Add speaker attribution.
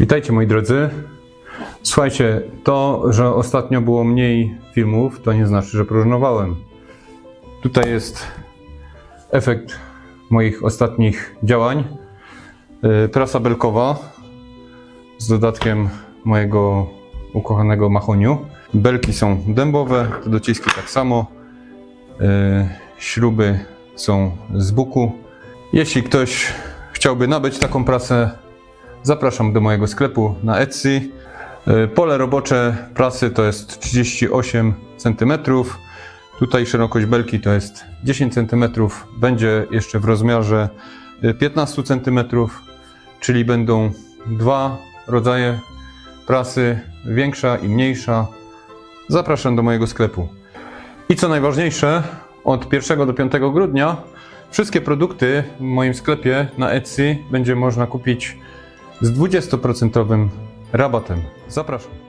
Speaker 1: Witajcie moi drodzy. Słuchajcie, to, że ostatnio było mniej filmów, to nie znaczy, że próżnowałem. Tutaj jest efekt moich ostatnich działań. Prasa belkowa z dodatkiem mojego ukochanego mahoniu. Belki są dębowe, te dociski tak samo. Yy, Śruby są z buku. Jeśli ktoś chciałby nabyć taką prasę, Zapraszam do mojego sklepu na Etsy. Y, Pole robocze prasy to jest 38 cm. Tutaj szerokość belki to jest 10 cm. Będzie jeszcze w rozmiarze y, 15 cm, czyli będą dwa rodzaje prasy, większa i mniejsza. Zapraszam do mojego sklepu. I co najważniejsze, od 1 do 5 grudnia wszystkie produkty w moim sklepie na Etsy będzie można kupić z 20% rabatem. Zapraszam.